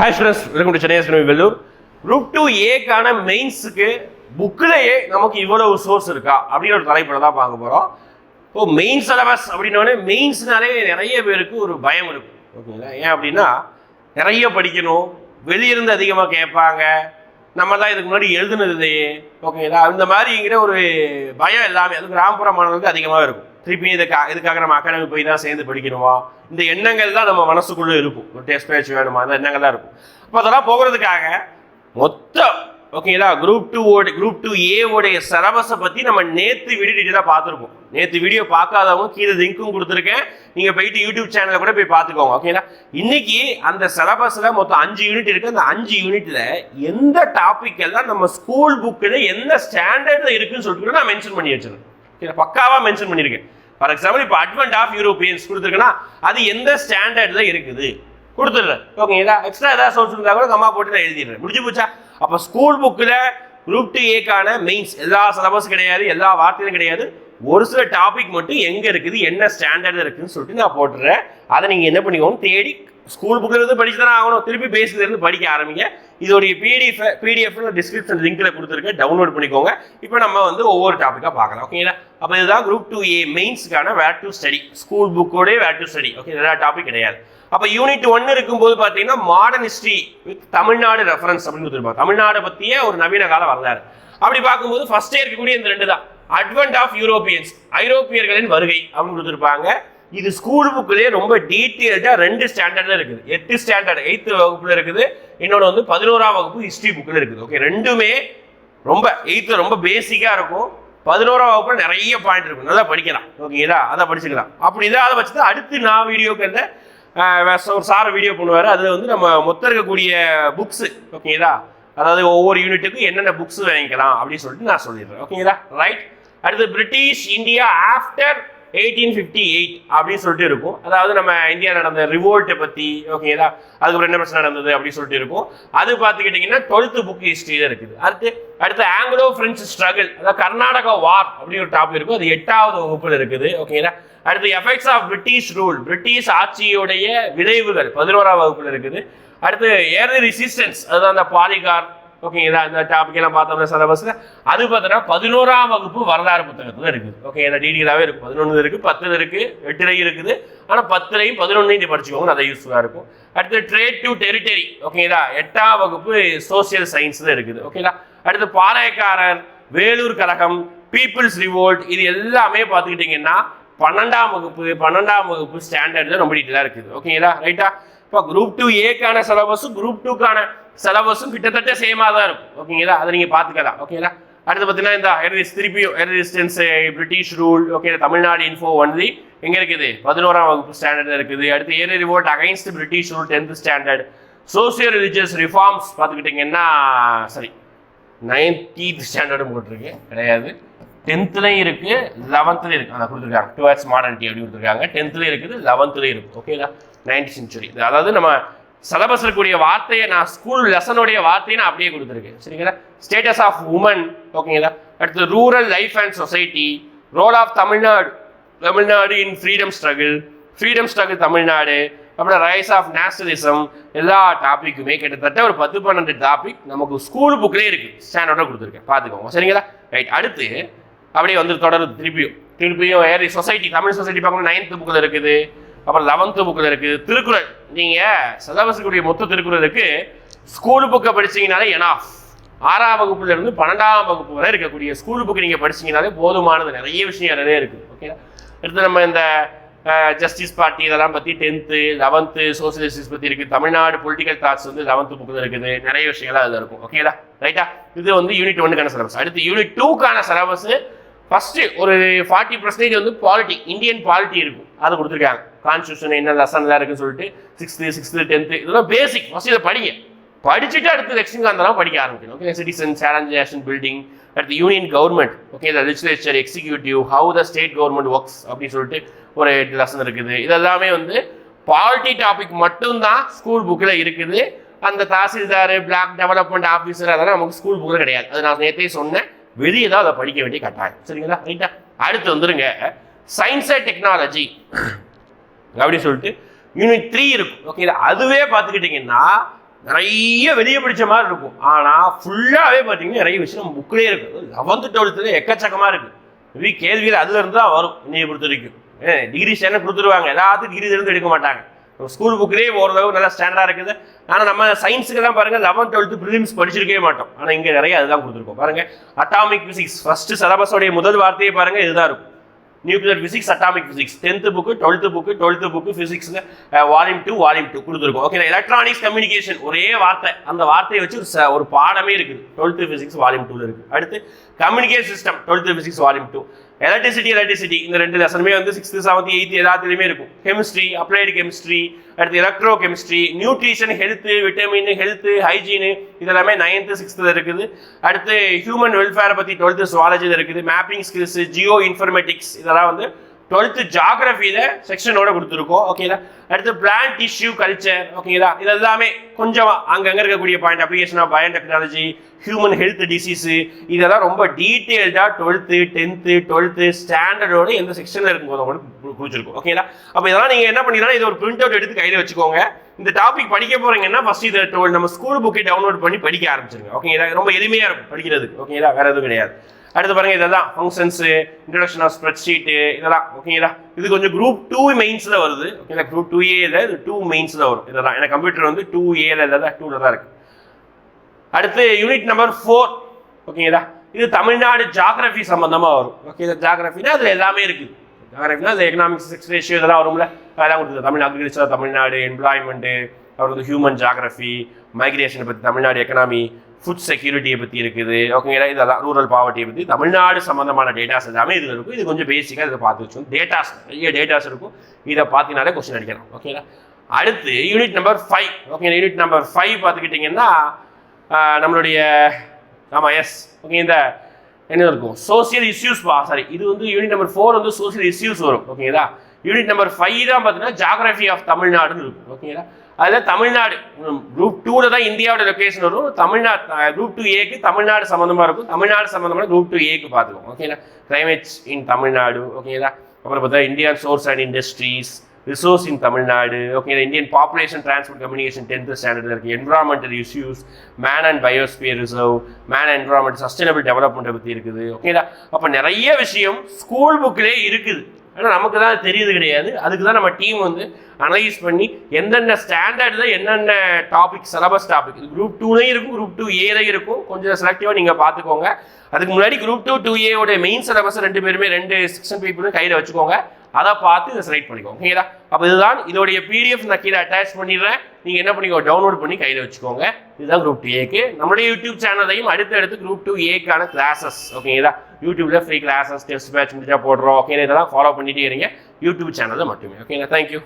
Hi students welcome to Chennai எஸ்கனமி Vellore group two ஏக்கான மெயின்ஸுக்கு புக்கிலேயே நமக்கு இவ்வளவு சோர்ஸ் இருக்கா? அப்படின்னு ஒரு தலைப்பில் தான் பார்க்க போகிறோம் இப்போ மெயின் சிலபஸ் அப்படின்னோடனே மெயின்ஸ்னாலே நிறைய பேருக்கு ஒரு பயம் இருக்கும். ஓகேங்களா? ஏன் அப்படின்னா நிறைய படிக்கணும். வெளியிருந்து அதிகமாக கேட்பாங்க. நம்ம தான் இதுக்கு முன்னாடி எழுதுனது ஓகேங்களா அந்த மாதிரிங்கிற ஒரு பயம் எல்லாமே அது கிராமப்புற மாணவர்களுக்கு அதிகமாக இருக்கும். திருப்பி இதுக்கு இதுக்காக நம்ம அகாடமி போய் தான் சேர்ந்து படிக்கணுமா? இந்த எண்ணங்கள் தான் நம்ம மனசுக்குள்ளே இருக்கும். ஒரு டெஸ்ட் பேட்ச் வேணுமா? அந்த எண்ணங்கள் தான் இருக்கும். அப்போ அதெல்லாம் போகிறதுக்காக மொத்தம் ஓகேங்களா குரூப் டூ ஓட குரூப் டூ ஏ உடைய சிலபஸை பற்றி நம்ம நேற்று வீடியோ டீட்டெயிலாக பார்த்துருப்போம். நேற்று வீடியோ பார்க்காதவங்க கீழே லிங்க்கும் கொடுத்துருக்கேன். நீங்கள் போயிட்டு யூடியூப் சேனலில் கூட போய் பார்த்துக்கோங்க. ஓகேங்களா இன்னைக்கு அந்த சிலபஸில் மொத்தம் அஞ்சு யூனிட் இருக்குது அந்த அஞ்சு யூனிட்டில் எந்த டாபிக் எல்லாம் நம்ம ஸ்கூல் புக்கில் எந்த ஸ்டாண்டர்டில் இருக்குன்னு சொல்லிட்டு நான் மென்ஷன் பண்ணி வச்சிருக்கேன். ஓகே பக்காவாக மென்ஷன் பண்ணியிருக்கேன் ஃபார் எக்ஸாம்பிள் இப்போ அட்வென்ட் ஆஃப் யூரோப்பியன்ஸ் கொடுத்துருக்கேன்னா அது எந்த ஸ்டாண்டர்டில் இருக்குது? கொடுத்துட்றேன். ஓகேங்களா எக்ஸ்ட்ரா ஏதாவது சோர்ஸ் இருந்தால் கூட கம்மா போட்டு நான் எழுதிடுறேன். முடிஞ்சு போச்சா? அப்போ ஸ்கூல் புக்கில் குரூப் டூ ஏக்கான மெயின்ஸ் எல்லா சிலபஸ் கிடையாது எல்லா வார்த்தையும் கிடையாது. ஒரு சில டாபிக் மட்டும் எங்கே இருக்குது என்ன ஸ்டாண்டர்டில் இருக்குதுன்னு சொல்லிட்டு நான் போட்டுறேன். அதை நீங்கள் என்ன பண்ணிக்கோங்க தேடி ஸ்கூல் புக்கில் இருந்து படிச்சு தானே ஆகணும். திருப்பி பேசில இருந்து படிக்க ஆரம்பிங்க. இதோடைய பிடிஎஃப் பிடிஎஃப் டிஸ்கிரிப்ஷன் லிங்க்ல கொடுத்துருக்கேன். டவுன்லோட் பண்ணிக்கோங்க. இப்போ நம்ம வந்து ஒவ்வொரு டாப்பிக்காக பார்க்கலாம். ஓகேங்களா அப்போ இதுதான் குரூப் டூ ஏ மெயின்ஸ்க்கான வேர் டு ஸ்டடி ஸ்கூல் புக்கோடய வேர் டு ஸ்டடி ஓகே நிறையா டாபிக் கிடையாது. அப்போ யூனிட் ஒன்று இருக்கும்போது பார்த்தீங்கன்னா modern history with Tamil Nadu reference அப்படின்னு கொடுத்துருப்பாங்க. தமிழ்நாடை பற்றியே ஒரு நவீன கால வரலாறு. அப்படி பார்க்கும்போது ஃபர்ஸ்டே இருக்கக்கூடிய இந்த ரெண்டு தான் அட்வென்ட் ஆஃப் யூரோப்பியன்ஸ் ஐரோப்பியர்களின் வருகை அப்படின்னு கொடுத்துருப்பாங்க. இது ஸ்கூல் புக்லேயே ரொம்ப டீட்டெயில்டாக ரெண்டு ஸ்டாண்டர்டில் இருக்குது. எட்டு ஸ்டாண்டர்ட் எயித்து வகுப்பில் இருக்குது. இன்னொன்று வந்து பதினோராம் வகுப்பு ஹிஸ்ட்ரி புக்கில் இருக்குது. ஓகே ரெண்டுமே ரொம்ப எயித்து ரொம்ப பேசிக்காக இருக்கும். பதினோராம் வகுப்பில் நிறைய பாயிண்ட் இருக்கும். நல்லா படிக்கலாம். ஓகேங்களா அதை படிச்சுக்கலாம். அப்படி இதை அதை வச்சு தான் அடுத்து நான் வீடியோக்கு அந்த ஒரு சார் வீடியோ பண்ணுவார். அதில் வந்து நம்ம மொத்தம் இருக்கக்கூடிய புக்ஸு ஓகேங்களா அதாவது ஒவ்வொரு யூனிட்டுக்கும் என்னென்ன புக்ஸ் வாங்கிக்கலாம் அப்படின்னு சொல்லிட்டு நான் சொல்லிடுறேன். ஓகேங்களா ரைட் அடுத்து British India after eighteen fifty eight அப்படின்னு சொல்லிட்டு இருக்கும். அதாவது நம்ம இந்தியா நடந்த ரிவோல்ட்டை பற்றி ஓகேங்களா அதுக்கப்புறம் என்ன பிரச்சனை நடந்தது அப்படின்னு சொல்லிட்டு இருக்கும். அது பார்த்துக்கிட்டிங்கன்னா டுவெல்த்து புக் ஹிஸ்ட்ரி தான் இருக்குது. அடுத்து அடுத்து ஆங்கிலோ ஃப்ரெஞ்சு ஸ்ட்ரகிள் அதாவது கர்நாடகா வார் அப்படின்னு ஒரு டாபிக் இருக்கும். அது எட்டாவது வகுப்பில் இருக்குது ஓகேங்களா அடுத்து effects of British rule British ஆட்சியுடைய விளைவுகள் பதினோராம் வகுப்பில் இருக்குது. அடுத்து ஏர்லி ரெசிஸ்டன்ஸ் அதுதான் அந்த பாலிகார் ஓகேங்களா இந்த டாபிக்கெல்லாம் பார்த்தோம்னா சிலபஸில் அது பார்த்தோன்னா பதினோராம் வகுப்பு வரலாறு புத்தகத்துல இருக்குது. ஓகே இந்த டீடெயிலாகவே இருக்கும் பதினொன்று இருக்குது பத்தில் இருக்குது எட்டுலையும் இருக்குது. ஆனால் பத்துலையும் பதினொன்னையும் படிச்சுக்கோங்க அது யூஸ்ஃபுல்லாக இருக்கும். அடுத்து ட்ரேட் டு டெரிட்டரி ஓகேங்களா எட்டாம் வகுப்பு சோசியல் சயின்ஸ் தான் இருக்குது. ஓகேங்களா அடுத்து பாளையக்காரர் வேலூர் கழகம் பீப்புள்ஸ் ரிவோல்ட் இது எல்லாமே பார்த்துக்கிட்டிங்கன்னா பன்னெண்டாம் வகுப்பு பன்னெண்டாம் வகுப்பு ஸ்டாண்டர்டில் ரொம்ப டீட்டெயிலாக இருக்குது. ஓகேங்களா ரைட்டா இப்போ குரூப் டூ ஏக்கான சிலபஸும் குரூப் டூக்கான சிலபஸும் கிட்டத்தட்ட சேமாக தான் இருக்கும். ஓகேங்களா அதை நீங்கள் பார்த்துக்கலாம் ஓகேங்களா அடுத்து பார்த்தீங்கன்னா இந்த எர்ரிஸ் திருப்பியும் resistance British rule okay Tamil Nadu info only எங்கே இருக்குது? பதினோராம் வகுப்பு ஸ்டாண்டர்ட் இருக்குது. அடுத்து early revolt against British rule tenth standard social religious reforms பார்த்துக்கிட்டிங்கன்னா சரி நைன்டீத் ஸ்டாண்டர்டும் போட்டிருக்கு கிடையாது. டென்த்துலையும் இருக்குது லெவன்த்துலையும் இருக்குது அதை கொடுத்துருக்காங்க. டுவர்ட்ஸ் மாடர்னிட்டி அப்படி கொடுத்துருக்காங்க. டென்த்துலையும் இருக்குது லெவன்த்துலையும் இருக்குது ஓகேங்களா நைன்டி சென்ச்சுரி அதாவது நம்ம சிலபஸ் இருக்கக்கூடிய வார்த்தையை நான் ஸ்கூல் லெசனுடைய வார்த்தையை நான் அப்படியே கொடுத்துருக்கேன். சரிங்களா? ஸ்டேட்டஸ் ஆஃப் உமன் ஓகேங்களா அடுத்து rural life and society role of Tamil Nadu Tamil Nadu in freedom struggle freedom struggle Tamil Nadu அப்புறம் ரைஸ் ஆஃப் நேஷனலிசம் எல்லா டாப்பிக்குமே கிட்டத்தட்ட ஒரு பத்து பன்னெண்டு டாபிக் நமக்கு ஸ்கூல் புக்லேயே இருக்குது ஸ்டாண்டர்டாக கொடுத்துருக்கேன். பார்த்துக்கோங்க. சரிங்களா? ரைட் அடுத்து அப்படியே வந்து தொடருது. திருப்பியும். திருப்பியும் ஏறி சொசைட்டி தமிழ் சொசைட்டி பார்க்கணும் நைன்த் புக்கில் இருக்குது. அப்புறம் லெவன்த்து புக்கில் இருக்குது திருக்குறள். நீங்கள் சிலபஸுக்குரிய மொத்த திருக்குறள் இருக்குது ஸ்கூல் புக்கை படிச்சீங்கனாலே எனாஃப் ஆறாம் வகுப்புல இருந்து பன்னெண்டாம் வகுப்பு வரை இருக்கக்கூடிய ஸ்கூல் புக்கு நீங்கள் படிச்சீங்கனாலே போதுமானது. நிறைய விஷயம் நிறைய இருக்குது ஓகே அடுத்து நம்ம இந்த ஜஸ்டிஸ் பார்ட்டி இதெல்லாம் பற்றி டென்த்து லெவன்த்து சோசியலிஸ்ட் பற்றி இருக்குது தமிழ்நாடு பொலிட்டிக்கல் தாட்ஸ் வந்து லெவன்த்து புக்கில் இருக்குது. நிறைய விஷயங்கள்லாம் அதில் இருக்கும். ஓகேடா ரைட்டா இது வந்து யூனிட் ஒன்னுக்கான சிலபஸ் அடுத்து யூனிட் டூக்கான சிலபஸ் ஃபஸ்ட்டு ஒரு ஃபார்ட்டி பர்சன்டேஜ் வந்து பாலிட்டி இந்தியன் பாலிட்டி இருக்கும். அதை கொடுத்துருக்காங்க. கான்ஸ்டியூஷன் என்ன லெசன்லாம் இருக்குன்னு சொல்லிட்டு சிக்ஸ்த்து சிக்ஸ்த்து டென்த்து இதெல்லாம் பேசிக் ஃபஸ்ட் இதை படிங்க. படிச்சுட்டு அடுத்து லட்சுமிகாந்தெல்லாம் படிக்க ஆரம்பிக்கணும். ஓகே சிட்டிசன் சேலஞ்சேஷன் பில்டிங் அடுத்து union government okay the legislature executive how the state government works அப்படின்னு சொல்லிட்டு ஒரு லெசன் இருக்குது. இதெல்லாமே வந்து பாலிட்டி டாபிக் மட்டும்தான் ஸ்கூல் புக்கில் இருக்குது. அந்த தாசில்தார் பிளாக் டெவலப்மெண்ட் ஆஃபீஸர் அதெல்லாம் நமக்கு ஸ்கூல் புக்கில் கிடையாது. அது நான் நேற்றே சொன்னேன். வெளியே தான் அதை படிக்க வேண்டிய கட்டாயம். சரிங்களா? ரைட்டா? அடுத்து வந்துருங்க. சயின்ஸ் அண்ட் டெக்னாலஜி அப்படின்னு சொல்லிட்டு யூனிட் த்ரீ இருக்கும். ஓகே அதுவே பார்த்துக்கிட்டிங்கன்னா நிறைய வெளியே பிடிச்ச மாதிரி இருக்கும். ஆனால் ஃபுல்லாகவே பார்த்தீங்கன்னா நிறைய விஷயம் புக்கிலே இருக்குது லெவன்த்து டுவெல்த்தில் எக்கச்சக்கமாக இருக்குது மேபி கேள்விகள் அதுலேருந்து தான் வரும். என்னைய பொறுத்த வரைக்கும். டிகிரி ஸ்டாண்டர்ட் கொடுத்துருவாங்க. எல்லாத்துக்கும் டிகிரி இருந்து எடுக்க மாட்டாங்க. ஸ்கூல் புக்லேயே ஓரளவு நல்லா ஸ்டாண்டாக இருக்குது. ஆனால் நம்ம சயின்ஸுக்கு தான் பாருங்கள் லெவன்த் டுவெல்த்து ப்ரிலிம்ஸ் படிச்சிருக்கவே மாட்டோம். ஆனால் இங்கே நிறைய அதுதான் கொடுத்துருக்கோம். பாருங்கள் அட்டாமிக் ஃபிசிக்ஸ் ஃபஸ்ட்டு சிலபஸோடைய முதல் வார்த்தையே பாருங்கள் இதுதான் இருக்கும். Nuclear physics atomic physics tenth book twelfth book twelfth book ஃபிசிக்ஸில் வால்யூம் டூ வால்யூம் டூ கொடுத்துருக்கோம். ஓகே எலக்ட்ரானிக்ஸ் கம்யூனிகேஷன் ஒரே வார்த்தை. அந்த வார்த்தையை வச்சு ஒரு ச- ஒரு பாடமே இருக்குது. டுவெல்த்து ஃபிசிக்ஸ் வால்யூம் டூவில் இருக்குது அடுத்து communication system twelfth physics volume two electricity electricity இந்த ரெண்டு லெசனுமே வந்து சிக்ஸ்த்து செவன்த் எயித்து எல்லாத்துலேயுமே இருக்கும். கெமிஸ்ட்ரி அப்ளைடு கெமிஸ்ட்ரி அடுத்து electrochemistry nutrition health vitamin health hygiene இதெல்லாமே நைன்த்து சிக்ஸ்த்தில் இருக்குது. அடுத்து ஹியூமன் வெல்ஃபேரை பற்றி டுவெல்த்து சுவாலஜியில் இருக்குது. மேப்பிங் ஸ்கில்ஸ் ஜியோ இன்ஃபர்மேட்டிக்ஸ் இதெல்லாம் வந்து டுவெல்த்து ஜாகிரஃபியில் செக்ஷனோட கொடுத்துருக்கோம் ஓகேங்களா அடுத்து பிளான் டிஷ்யூ கல்ச்சர் ஓகேங்களா இது எல்லாமே கொஞ்சமா அங்கங்கே இருக்கக்கூடிய point application of biotechnology human health disease இதெல்லாம் ரொம்ப டீட்டெயில்டாக டுவெல்த்து டென்த்து டுவெல்த்து ஸ்டாண்டர்டோட எந்த செக்ஷனில் இருக்கும்போது கூட குறிச்சிருக்கும் ஓகேங்களா அப்போ இதெல்லாம் நீங்கள் என்ன பண்ணிக்கலாம் இது ஒரு பிரிண்ட் அவுட் எடுத்து கையில் வச்சுக்கோங்க. இந்த டாபிக் படிக்க போகிறீங்கன்னா ஃபஸ்ட் இதை டுவெல் நம்ம ஸ்கூல் புக்கை டவுன்லோட் பண்ணி படிக்க ஆரம்பிச்சிருங்க ஓகேங்களா ரொம்ப எளிமையாக இருக்கும் படிக்கிறதுக்கு ஓகேங்களா வேறு எதுவும் கிடையாது. அடுத்து பாருங்க இதெல்லாம் functions introduction of spreadsheet இதெல்லாம் ஓகேங்களா இது கொஞ்சம் குரூப் டூ மெயின்ஸில் வருது. ஓகேங்களா குரூப் டூ ஏல இது டூ மெயின்ஸில் வரும். இதெல்லாம் எனக்கு கம்ப்யூட்டர் வந்து டூ ஏல தான் டூல தான் இருக்கு. அடுத்து யூனிட் நம்பர் ஃபோர் ஓகேங்களா இது தமிழ்நாடு ஜாகிரபி சம்மந்தமாக வரும். ஓகே ஜாகிரபினா அதில் எல்லாமே இருக்குது ஜாகிரபினா அது எக்கனாமிக்ஸ் செக்ஸ் ரேஷியோ இதெல்லாம் வரும்ல. அதெல்லாம் கொடுத்துருக்கு தமிழ் அக்ரிகல்ச்சர் தமிழ்நாடு எம்ப்ளாய்மெண்ட்டு அப்புறம் வந்து ஹியூமன் ஜாகிரபி மைக்ரேஷனை பற்றி தமிழ்நாடு எக்கனாமி ஃபுட் செக்யூரிட்டியை பற்றி இருக்குது. ஓகேங்களா? இதெல்லாம் ரூரல் பாவர்ட்டியை பற்றி தமிழ்நாடு சம்மந்தமான டேட்டாஸ் எல்லாமே இதில் இருக்கும். இது கொஞ்சம் பேசிக்காக இதை பார்த்து வச்சோம் டேட்டாஸ் நிறைய டேட்டாஸ் இருக்கும். இதை பார்த்தீங்கனாலே கொஸ்டின் அடிக்கலாம். ஓகேங்களா? அடுத்து unit number five okay unit number five பார்த்துக்கிட்டிங்கன்னா நம்மளுடைய ஆமாம் எஸ் ஓகே இந்த என்ன இருக்கும்? சோசியல் இஷ்யூஸ் பா சாரி இது வந்து யூனிட் நம்பர் ஃபோர் வந்து சோசியல் இஷ்யூஸ் வரும். ஓகேங்களா? யூனிட் நம்பர் ஃபைவ் தான் பார்த்தீங்கன்னா ஜாகிரபி ஆஃப் தமிழ்நாடுன்னு இருக்கும். ஓகேங்களா? அதில் தமிழ்நாடு. குரூப் டூவில் தான் இந்தியாவோட லொக்கேஷன் வரும். தமிழ்நாடு குரூப் டூ ஏக்கு தமிழ்நாடு சம்மந்தமாக இருக்கும். தமிழ்நாடு சம்மந்தமான குரூப் டூ ஏக்கு பார்த்துக்கோம் ஓகேங்களா கிளைமேட்ஸ் இன் தமிழ்நாடு. ஓகேங்களா அப்புறம் பார்த்தா India source and industries resource in Tamil Nadu. Okay Indian population transport communication tenth standard இருக்குது environmental issues man and biosphere reserve man environment sustainable டெவலப்மெண்ட்டை பற்றி இருக்குது. ஓகேங்களா அப்போ நிறைய விஷயம் ஸ்கூல் புக்கிலே இருக்குது. ஆனால் நமக்கு தான் அது தெரியுது கிடையாது. அதுக்கு தான் நம்ம டீம் வந்து அனலைஸ் பண்ணி எந்தெந்த ஸ்டாண்டர்டில் என்னென்ன டாபிக் சிலபஸ் டாபிக் இது குரூப் டூலையும் இருக்கும் குரூப் டூ ஏலையும் இருக்கும். கொஞ்சம் செலக்டிவாக நீங்கள் பார்த்துக்கோங்க. அதுக்கு முன்னாடி குரூப் டூ டூ ஏவோட மெயின் சிலபஸ் ரெண்டு பேருமே ரெண்டு செக்ஷன் பேப்பரும் கையில் வச்சுக்கோங்க. அதை பார்த்து இதை செலக்ட் பண்ணிக்கோங்க. ஓகேங்களா அப்போ இதுதான் இதோடைய பிடிஎஃப் நான் கீழே அட்டாச் பண்ணிடுறேன். நீங்கள் என்ன பண்ணிக்கோ டவுன்லோட் பண்ணி கையில் வச்சுக்கோங்க. இதுதான் குரூப் டூ ஏக்கு நம்மளுடைய யூடியூப் சேனலையும் அடுத்தடுத்து குரூப் டூ ஏக்கான கிளாஸஸ் ஓகேங்களா யூடியூப்ல ஃப்ரீ கிளாஸஸ் டெஸ்ட் பேட்ச் முடிச்சா போடுறோம். ஓகே இதெல்லாம் ஃபாலோ பண்ணிட்டே இருங்க. யூடியூப் சேனலில் மட்டுமே. ஓகேங்களா தேங்க்யூ